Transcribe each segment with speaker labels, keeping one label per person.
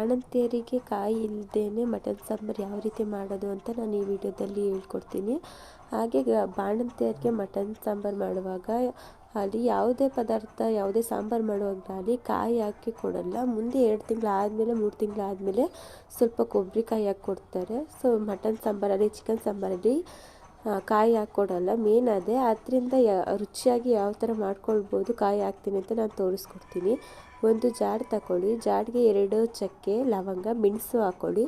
Speaker 1: ಬಾಣಂತಿಯರಿಗೆ ಕಾಯಿ ಇಲ್ಲದೇ ಮಟನ್ ಸಾಂಬಾರು ಯಾವ ರೀತಿ ಮಾಡೋದು ಅಂತ ನಾನು ಈ ವಿಡಿಯೋದಲ್ಲಿ ಹೇಳ್ಕೊಡ್ತೀನಿ. ಹಾಗೆ ಬಾಣಂತಿಯರಿಗೆ ಮಟನ್ ಸಾಂಬಾರು ಮಾಡುವಾಗ ಅಲ್ಲಿ ಯಾವುದೇ ಪದಾರ್ಥ, ಯಾವುದೇ ಸಾಂಬಾರು ಮಾಡುವಾಗಲಿ ಕಾಯಿ ಹಾಕಿ ಕೊಡಲ್ಲ. ಮುಂದೆ ಎರಡು ತಿಂಗಳು ಆದಮೇಲೆ, ಮೂರು ತಿಂಗಳು ಆದಮೇಲೆ ಸ್ವಲ್ಪ ಕೊಬ್ಬರಿ ಕಾಯಿ ಹಾಕಿ ಕೊಡ್ತಾರೆ. ಸೊ ಮಟನ್ ಸಾಂಬಾರಲ್ಲಿ, ಚಿಕನ್ ಸಾಂಬಾರಲ್ಲಿ ಕಾಯಿ ಹಾಕ್ಕೊಡಲ್ಲ. ಮೇನ್ ಅದೇ, ಅದರಿಂದ ರುಚಿಯಾಗಿ ಯಾವ ಥರ ಮಾಡ್ಕೊಳ್ಬೋದು, ಕಾಯಿ ಹಾಕ್ತೀನಿ ಅಂತ ನಾನು ತೋರಿಸ್ಕೊಡ್ತೀನಿ. ಒಂದು ಜಾಡ್ ತಗೊಳ್ಳಿ ಜಾಡ್ಗೆ ಎರಡು ಚಕ್ಕೆ ಲವಂಗ, ಮೆಣಸು ಹಾಕ್ಕೊಳ್ಳಿ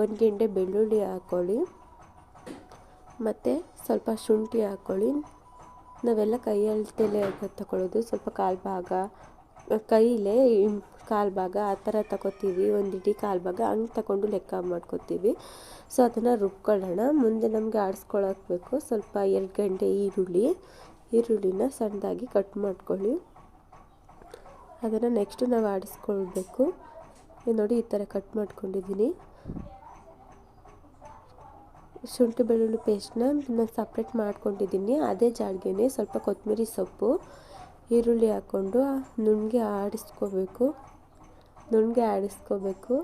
Speaker 1: ಒಂದು ಗಿಂಡೆ ಬೆಳ್ಳುಳ್ಳಿ ಹಾಕ್ಕೊಳ್ಳಿ ಮತ್ತು ಸ್ವಲ್ಪ ಶುಂಠಿ ಹಾಕ್ಕೊಳ್ಳಿ ನಾವೆಲ್ಲ ಕೈಯಲ್ತಲೇ ತಗೊಳ್ಳೋದು ಸ್ವಲ್ಪ ಕಾಲು ಭಾಗ ಕೈಲೇ ಕಾಲು ಭಾಗ ಆ ಥರ ತಗೋತೀವಿ, ಒಂದು ಇಡೀ ಕಾಲು ಭಾಗ ಹಂಗೆ ತಗೊಂಡು ಲೆಕ್ಕ ಮಾಡ್ಕೊತೀವಿ. ಸೊ, ಅದನ್ನು ರುಬ್ಕೊಳ್ಳೋಣ. ಮುಂದೆ ನಮಗೆ ಆಡಿಸ್ಕೊಳಕ್ಕೆ ಬೇಕು. ಸ್ವಲ್ಪ ಎರಡು ಗಂಟೆ ಈರುಳ್ಳಿ. ಈರುಳ್ಳಿನ ಸಣ್ಣದಾಗಿ ಕಟ್ ಮಾಡ್ಕೊಳ್ಳಿ. ಅದನ್ನು ನೆಕ್ಸ್ಟು ನಾವು ಆಡಿಸ್ಕೊಳ್ಬೇಕು. ನೋಡಿ ಈ ಥರ ಕಟ್ ಮಾಡ್ಕೊಂಡಿದ್ದೀನಿ. ಶುಂಠಿ ಬೆಳ್ಳುಳ್ಳಿ ಪೇಸ್ಟ್ನ ನಾನು ಸಪ್ರೇಟ್ ಮಾಡ್ಕೊಂಡಿದ್ದೀನಿ. ಅದೇ ಜಾಡ್ಗೆನೆ ಸ್ವಲ್ಪ ಕೊತ್ತಂಬರಿ ಸೊಪ್ಪು. ಈರುಳ್ಳಿ ಹಾಕ್ಕೊಂಡು ನುಣ್ಣಗೆ ಆಡಿಸ್ಕೋಬೇಕು. ನುಣ್ಣಗೆ ಆಡಿಸ್ಕೋಬೇಕು.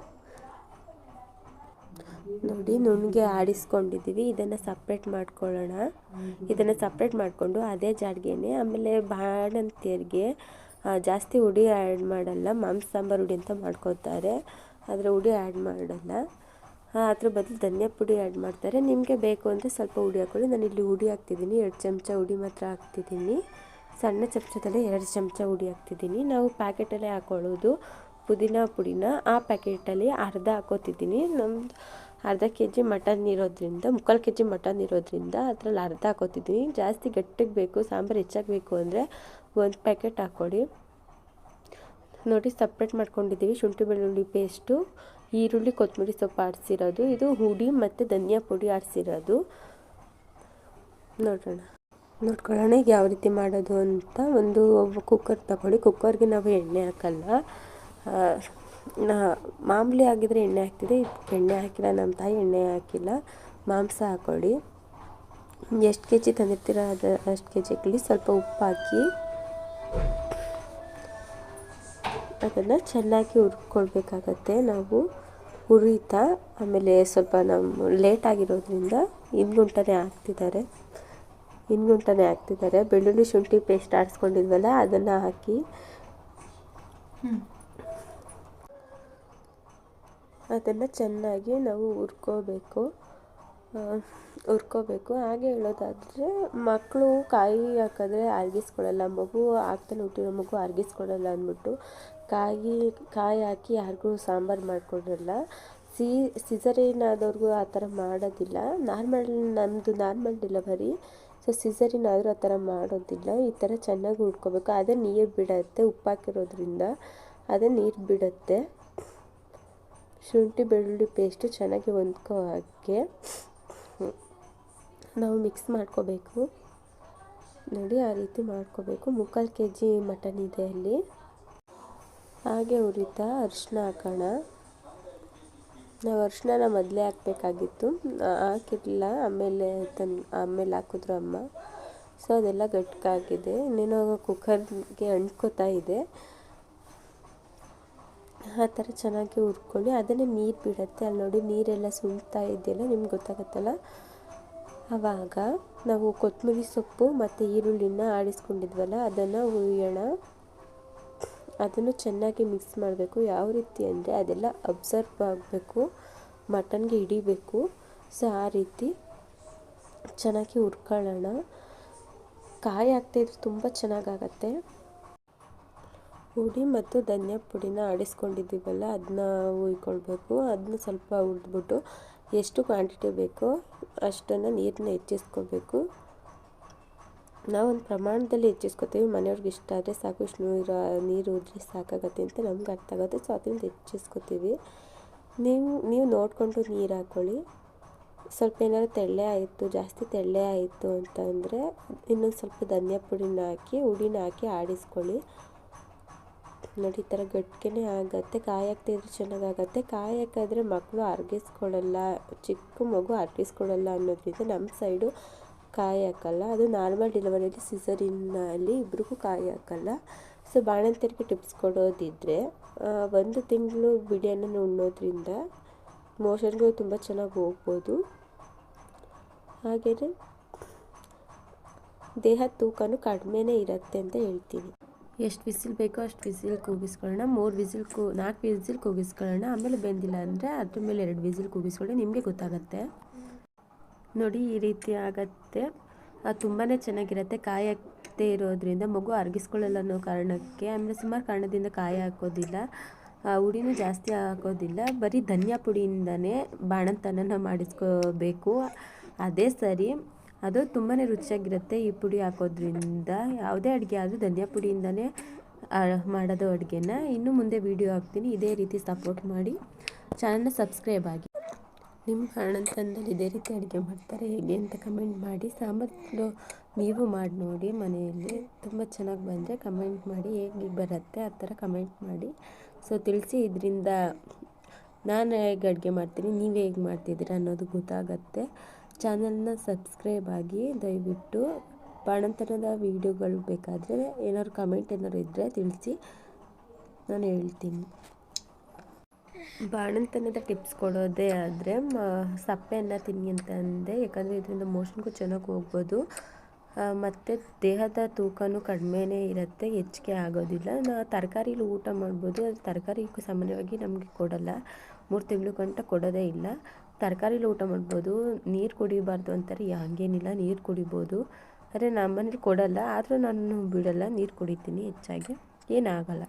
Speaker 1: ನೋಡಿ, ನುಣ್ಣಗೆ ಆಡಿಸ್ಕೊಂಡಿದ್ದೀವಿ. ಇದನ್ನು ಸಪ್ರೇಟ್ ಮಾಡ್ಕೊಳ್ಳೋಣ. ಇದನ್ನು ಸಪ್ರೇಟ್ ಮಾಡಿಕೊಂಡು ಅದೇ ಜಾಡ್ಗೆನೆ ಆಮೇಲೆ ಬಾಣಂತಿಯರಿಗೆ ಜಾಸ್ತಿ ಹುಡಿ ಆ್ಯಡ್ ಮಾಡಲ್ಲ. ಮಾಂಸ, ಸಾಂಬಾರು, ಹುಡಿ ಅಂತ ಮಾಡ್ಕೋತಾರೆ ಆದರೆ ಹುಡಿ ಆ್ಯಡ್ ಮಾಡಲ್ಲ. ಅದ್ರ ಬದಲು ಧನಿಯಾ ಪುಡಿ ಆ್ಯಡ್ ಮಾಡ್ತಾರೆ. ನಿಮಗೆ ಬೇಕು ಅಂದರೆ ಸ್ವಲ್ಪ ಹುಡಿ ಹಾಕ್ಕೊಳ್ಳಿ ನಾನು ಇಲ್ಲಿ ಹುಡಿ ಹಾಕ್ತಿದ್ದೀನಿ. ಎರಡು ಚಮಚ ಹುಡಿ ಮಾತ್ರ ಹಾಕ್ತಿದ್ದೀನಿ. ಸಣ್ಣ ಚಮಚದಲ್ಲಿ ಎರಡು ಚಮಚ ಹುಡಿ ಹಾಕ್ತಿದ್ದೀನಿ. ನಾವು ಪ್ಯಾಕೆಟಲ್ಲೇ ಹಾಕೊಳ್ಳೋದು ಪುದೀನ ಪುಡಿನ. ಆ ಪ್ಯಾಕೆಟಲ್ಲಿ ಅರ್ಧ ಹಾಕೋತಿದ್ದೀನಿ. ನಮ್ದು ಅರ್ಧ ಕೆ ಜಿ ಮಟನ್ ಇರೋದ್ರಿಂದ, ಮುಕ್ಕಾಲು ಕೆ ಜಿ ಮಟನ್ ಇರೋದ್ರಿಂದ ಅದರಲ್ಲಿ ಅರ್ಧ ಹಾಕೋತಿದ್ದೀನಿ. ಜಾಸ್ತಿ ಗಟ್ಟಿಗೆ ಬೇಕು, ಸಾಂಬಾರು ಹೆಚ್ಚಾಗಿ ಬೇಕು ಅಂದರೆ ಒಂದು ಪ್ಯಾಕೆಟ್ ಹಾಕ್ಕೊಡಿ ನೋಡಿ, ಸಪ್ರೇಟ್ ಮಾಡ್ಕೊಂಡಿದ್ದೀವಿ ಶುಂಠಿ ಬೆಳ್ಳುಳ್ಳಿ ಪೇಸ್ಟು. ಈರುಳ್ಳಿ ಕೊತ್ತಂಬರಿ ಸೊಪ್ಪು ಆಡಿಸಿರೋದು ಇದು ಹುಡಿ ಮತ್ತು ಧನಿಯಾ ಪುಡಿ ಆಡಿಸಿರೋದು ನೋಡೋಣ. ನೋಡ್ಕೊಳ್ಳೋಣ ಈಗ ಯಾವ ರೀತಿ ಮಾಡೋದು ಅಂತ ಒಂದು ಕುಕ್ಕರ್ ತಗೊಳ್ಳಿ. ಕುಕ್ಕರ್ಗೆ ನಾವು ಎಣ್ಣೆ ಹಾಕಲ್ಲ. ಮಾಮೂಲಿ ಆಗಿದ್ರೆ ಎಣ್ಣೆ ಹಾಕ್ತಿದ್ದೆ ಎಣ್ಣೆ ಹಾಕಿಲ್ಲ, ನಮ್ಮ ತಾಯಿ ಎಣ್ಣೆ ಹಾಕಿಲ್ಲ. ಮಾಂಸ ಹಾಕೊಳ್ಳಿ. ಎಷ್ಟು ಕೆ ಜಿ ತಂದಿರ್ತೀರ ಅದು, ಅಷ್ಟು ಕೆ ಜಿ ಹಾಕಲಿ ಸ್ವಲ್ಪ ಉಪ್ಪು ಹಾಕಿ. ಅದನ್ನು ಚೆನ್ನಾಗಿ ಹುರ್ಕೊಳ್ಬೇಕಾಗತ್ತೆ. ನಾವು ಹುರಿತಾ, ಆಮೇಲೆ ಸ್ವಲ್ಪ ನಮ್ಮ ಲೇಟ್ ಆಗಿರೋದ್ರಿಂದ ಹಿಂದುಂಟನೇ ಹಾಕ್ತಿದ್ದಾರೆ ಇನ್ಗುಂಟನೇ ಹಾಕ್ತಿದ್ದಾರೆ. ಬೆಳ್ಳುಳ್ಳಿ ಶುಂಠಿ ಪೇಸ್ಟ್ ಆಡಿಸ್ಕೊಂಡಿದ್ವಲ್ಲ ಅದನ್ನು ಹಾಕಿ. ಅದನ್ನು ಚೆನ್ನಾಗಿ ನಾವು ಹುರ್ಕೋಬೇಕು. ಹುರ್ಕೋಬೇಕು. ಹಾಗೆ ಹೇಳೋದಾದರೆ ಮಕ್ಕಳು ಕಾಯಿ ಹಾಕಿದ್ರೆ ಅರ್ಗಿಸ್ಕೊಳ್ಳಲ್ಲ ಮಗು ಆಗ್ತಾನೆ ಹುಟ್ಟಿರೋ ಮಗು ಅರ್ಗಿಸ್ಕೊಳ್ಳಲ್ಲ ಅಂದ್ಬಿಟ್ಟು ಕಾಯಿ ಕಾಯಿ ಹಾಕಿ ಯಾರಿಗೂ ಸಾಂಬಾರು ಮಾಡಿಕೊಡಲ್ಲ ಸಿ ಸಿಸರೇನ್ ಆದವ್ರಿಗೂ ಆ ಥರ ಮಾಡೋದಿಲ್ಲ. ನಾರ್ಮಲ್ ನಮ್ಮದು ನಾರ್ಮಲ್ ಡೆಲಿವರಿ ಸೊ ಸಿಝರಿನ್ ಆದರೂ ಆ ಥರ ಮಾಡೋದಿಲ್ಲ. ಈ ಥರ ಚೆನ್ನಾಗಿ ಹುಡ್ಕೋಬೇಕು ಅದೇ ನೀರು ಬಿಡತ್ತೆ, ಉಪ್ಪಾಕಿರೋದ್ರಿಂದ ಅದೇ ನೀರು ಬಿಡುತ್ತೆ. ಶುಂಠಿ, ಬೆಳ್ಳುಳ್ಳಿ ಪೇಸ್ಟು ಚೆನ್ನಾಗಿ ಹೊಂದ್ಕೋ ಹಾಗೆ. ನಾವು ಮಿಕ್ಸ್ ಮಾಡ್ಕೋಬೇಕು. ನೋಡಿ, ಆ ರೀತಿ ಮಾಡ್ಕೋಬೇಕು. ಮುಕ್ಕಾಲು ಕೆ ಜಿ ಮಟನ್ ಇದೆ ಅಲ್ಲಿ. ಹಾಗೆ ಉರಿತಾ ಅರಿಶಿನ ಹಾಕೋಣ. ನಾವು ಅರ್ಶಿನ ಮೊದಲೇ ಹಾಕಬೇಕಾಗಿತ್ತು. ಹಾಕಿರಲಿಲ್ಲ. ಆಮೇಲೆ ತನ್, ಆಮೇಲೆ ಹಾಕಿದ್ರು ಅಮ್ಮ. ಸೊ ಅದೆಲ್ಲ ಗಟ್ಕಾಗಿದೆ. ಇನ್ನೇನೋ ಕುಕ್ಕರ್ಗೆ ಅಂಟ್ಕೋತಾ ಇದೆ. ಆ ಥರ ಚೆನ್ನಾಗಿ ಹುರ್ಕೊಳ್ಳಿ. ಅದನ್ನೇ ನೀರು ಬಿಡುತ್ತೆ. ಅಲ್ಲಿ ನೋಡಿ ನೀರೆಲ್ಲ ಸುಳ್ತಾ ಇದೆಯಲ್ಲ, ನಿಮ್ಗೆ ಗೊತ್ತಾಗುತ್ತಲ್ಲ? ಆವಾಗ ನಾವು ಕೊತ್ತಂಬರಿ ಸೊಪ್ಪು ಮತ್ತು ಈರುಳ್ಳಿನ ಆಡಿಸ್ಕೊಂಡಿದ್ವಲ್ಲ, ಅದನ್ನು ಹುರಿಯೋಣ ಅದನ್ನು ಚೆನ್ನಾಗಿ ಮಿಕ್ಸ್ ಮಾಡಬೇಕು. ಯಾವ ರೀತಿ ಅಂದರೆ ಅದೆಲ್ಲ ಅಬ್ಸರ್ವ್ ಆಗಬೇಕು ಮಟನ್ಗೆ ಹಿಡಿಬೇಕು. ಸೊ ಆ ರೀತಿ ಚೆನ್ನಾಗಿ ಹುರ್ಕೊಳ್ಳೋಣ. ಕಾಯಿ ಹಾಕ್ತಾಯಿದ್ರೆ ತುಂಬ ಚೆನ್ನಾಗಾಗತ್ತೆ. ಹುಡಿ ಮತ್ತು ಧನಿಯಾ ಪುಡಿನ ಆಡಿಸ್ಕೊಂಡಿದ್ದೀವಲ್ಲ ಅದನ್ನ ಹುಯ್ಕೊಳ್ಬೇಕು. ಅದನ್ನ ಸ್ವಲ್ಪ ಹುರಿದ್ಬಿಟ್ಟು ಎಷ್ಟು ಕ್ವಾಂಟಿಟಿ ಬೇಕೋ ಅಷ್ಟನ್ನು ನೀರನ್ನ ಹೆಚ್ಚಿಸ್ಕೋಬೇಕು. ನಾವೊಂದು ಪ್ರಮಾಣದಲ್ಲಿ ಹೆಚ್ಚಿಸ್ಕೋತೀವಿ, ಮನೆಯವ್ರಿಗೆ ಇಷ್ಟ ಆದರೆ ಸಾಕು, ಇಷ್ಟು ನೀರು ನೀರು ಉದ್ರೆ ಸಾಕಾಗತ್ತೆ ಅಂತ ನಮ್ಗೆ ಅರ್ಥ ಆಗುತ್ತೆ. ಸೊ ಅದರಿಂದ ಹೆಚ್ಚಿಸ್ಕೋತೀವಿ. ನೀವು ನೀವು ನೋಡಿಕೊಂಡು ನೀರು ಹಾಕ್ಕೊಳ್ಳಿ. ಸ್ವಲ್ಪ ಏನಾದ್ರು ತೆಳ್ಳೆ ಆಯಿತು, ಜಾಸ್ತಿ ತೆಳ್ಳೆ ಆಯಿತು ಅಂತಂದರೆ ಇನ್ನೊಂದು ಸ್ವಲ್ಪ ಧನಿಯಾ ಪುಡಿನ ಹಾಕಿ, ಹುಡಿನ ಹಾಕಿ ಆಡಿಸ್ಕೊಳ್ಳಿ. ನೋಡಿ, ಈ ಥರ ಗಟ್ಟಿಗೆನೇ ಆಗುತ್ತೆ. ಕಾಯಿ ಹಾಕ್ತಿದ್ರೆ ಚೆನ್ನಾಗಾಗತ್ತೆ. ಕಾಯಿ ಹಾಕಿದ್ರೆ ಮಕ್ಕಳು ಅರ್ಗಿಸ್ಕೊಳ್ಳಲ್ಲ, ಚಿಕ್ಕ ಮಗು ಅರ್ಗಿಸ್ಕೊಳ್ಳಲ್ಲ ಅನ್ನೋದ್ರಿಂದ ನಮ್ಮ ಸೈಡು ಕಾಯಿ ಹಾಕಲ್ಲ ಅದು ನಾರ್ಮಲ್ ಡೆಲಿವರಿಯಲ್ಲಿ ಸಿಸರಿನಲ್ಲಿ ಇಬ್ರಿಗೂ ಕಾಯಿ ಹಾಕಲ್ಲ ಸೊ, ಬಾಣಂತಿಯರಿಗೆ ಟಿಪ್ಸ್ ಕೊಡೋದಿದ್ದರೆ ಒಂದು ತಿಂಗಳು ಬಿಡಿಯನ್ನು ಉಣ್ಣೋದ್ರಿಂದ ಮೋಷನ್ಗಳು ತುಂಬ ಚೆನ್ನಾಗಿ ಹೋಗ್ಬೋದು. ಹಾಗೆಯೇ ದೇಹ ತೂಕನೂ ಕಡಿಮೆನೇ ಇರುತ್ತೆ ಅಂತ ಹೇಳ್ತೀನಿ. ಎಷ್ಟು ವಿಸಿಲ್ ಬೇಕೋ ಅಷ್ಟು ವಿಸಿಲ್ ಕೂಗಿಸ್ಕೊಳ್ಳೋಣ. ಮೂರು ವಿಸಿಲ್ ಕೂ, ನಾಲ್ಕು ವಿಸಿಲ್ ಕೂಗಿಸ್ಕೊಳ್ಳೋಣ. ಆಮೇಲೆ ಬೆಂದಿಲ್ಲ ಅಂದರೆ ಅದ್ರ ಮೇಲೆ ಎರಡು ವಿಸಿಲ್ ಕೂಗಿಸ್ಕೊಳ್ಳಿ. ನಿಮಗೆ ಗೊತ್ತಾಗತ್ತೆ. ನೋಡಿ ಈ ರೀತಿ ಆಗತ್ತೆ. ತುಂಬಾ ಚೆನ್ನಾಗಿರುತ್ತೆ. ಕಾಯಕ್ಕೆ ಇರೋದರಿಂದ ಇರೋದ್ರಿಂದ ಮಗು ಅರಗಿಸ್ಕೊಳ್ಳಲ್ಲ ಅನ್ನೋ ಕಾರಣಕ್ಕೆ ಆಮೇಲೆ ಸುಮಾರು ಕಾರಣದಿಂದ ಕಾಯಿ ಹಾಕೋದಿಲ್ಲ. ಹುಡಿನೂ ಜಾಸ್ತಿ ಹಾಕೋದಿಲ್ಲ. ಬರೀ ಧನಿಯಾ ಪುಡಿಯಿಂದನೇ ಬಾಣಂತನನ ಮಾಡಿಸ್ಕೋಬೇಕು. ಅದೇ ಸರಿ. ಅದು ತುಂಬಾ ರುಚಿಯಾಗಿರುತ್ತೆ ಈ ಪುಡಿ ಹಾಕೋದ್ರಿಂದ. ಯಾವುದೇ ಅಡುಗೆ ಆದರೂ ಧನಿಯಾ ಪುಡಿಯಿಂದನೇ ಮಾಡೋದು ಅಡುಗೆನ. ಇನ್ನು ಮುಂದೆ ವೀಡಿಯೋ ಹಾಕ್ತೀನಿ. ಇದೇ ರೀತಿ ಸಪೋರ್ಟ್ ಮಾಡಿ. ಚಾನಲ್ನ ಸಬ್ಸ್ಕ್ರೈಬ್ ಆಗಿ. ನಿಮ್ಮ ಬಾಣಂತನದಲ್ಲಿ ಇದೇ ರೀತಿ ಅಡುಗೆ ಮಾಡ್ತಾರೆ, ಹೇಗೆ ಅಂತ ಕಮೆಂಟ್ ಮಾಡಿ. ಸಾಂಬಾರು ನೀವು ಮಾಡಿ ನೋಡಿ ಮನೆಯಲ್ಲಿ. ತುಂಬ ಚೆನ್ನಾಗಿ ಬಂದರೆ ಕಮೆಂಟ್ ಮಾಡಿ ಹೇಗೆ ಬರುತ್ತೆ ಆ ಥರ ಕಮೆಂಟ್ ಮಾಡಿ. ಸೊ ತಿಳಿಸಿ ಇದರಿಂದ ನಾನು ಹೇಗೆ ಅಡುಗೆ ಮಾಡ್ತೀನಿ, ನೀವು ಹೇಗೆ ಮಾಡ್ತಿದ್ದೀರಾ ಅನ್ನೋದು ಗೊತ್ತಾಗತ್ತೆ. ಚಾನಲ್ನ ಸಬ್ಸ್ಕ್ರೈಬ್ ಆಗಿ ದಯವಿಟ್ಟು ಬಾಣಂತನದ ವೀಡಿಯೋಗಳು ಬೇಕಾದರೆ ಏನಾದ್ರು ಕಮೆಂಟ್ ಏನಾದ್ರು ಇದ್ದರೆ ತಿಳಿಸಿ ನಾನು ಹೇಳ್ತೀನಿ. ಬಾಣಂತನದ ಟಿಪ್ಸ್ ಕೊಡೋದೇ ಆದರೆ ಸಪ್ಪೆಯನ್ನು ತಿನ್ನಿ ಅಂತ ಅಂದೆ. ಯಾಕಂದರೆ ಇದರಿಂದ ಮೋಷನ್ಗೂ ಚೆನ್ನಾಗಿ ಹೋಗ್ಬೋದು. ಮತ್ತು ದೇಹದ ತೂಕನೂ ಕಡಿಮೆನೇ ಇರುತ್ತೆ, ಹೆಚ್ಚಿಗೆ ಆಗೋದಿಲ್ಲ. ನಾ, ತರಕಾರಿಲಿ ಊಟ ಮಾಡ್ಬೋದು. ಅದು ತರಕಾರಿ ಸಾಮಾನ್ಯವಾಗಿ ನಮಗೆ ಕೊಡಲ್ಲ. ಮೂರು ತಿಂಗಳು ಗಂಟ ಕೊಡೋದೇ ಇಲ್ಲ. ತರಕಾರಿಲಿ ಊಟ ಮಾಡ್ಬೋದು. ನೀರು ಕುಡಿಬಾರ್ದು ಅಂತಾರೆ. ಹಂಗೇನಿಲ್ಲ. ನೀರು ಕುಡಿಬೋದು. ಆದರೆ ನಮ್ಮನೇಲಿ ಕೊಡಲ್ಲ. ಆದರೂ ನಾನು ಬಿಡಲ್ಲ. ನೀರು ಕುಡಿತೀನಿ ಹೆಚ್ಚಾಗಿ. ಏನಾಗಲ್ಲ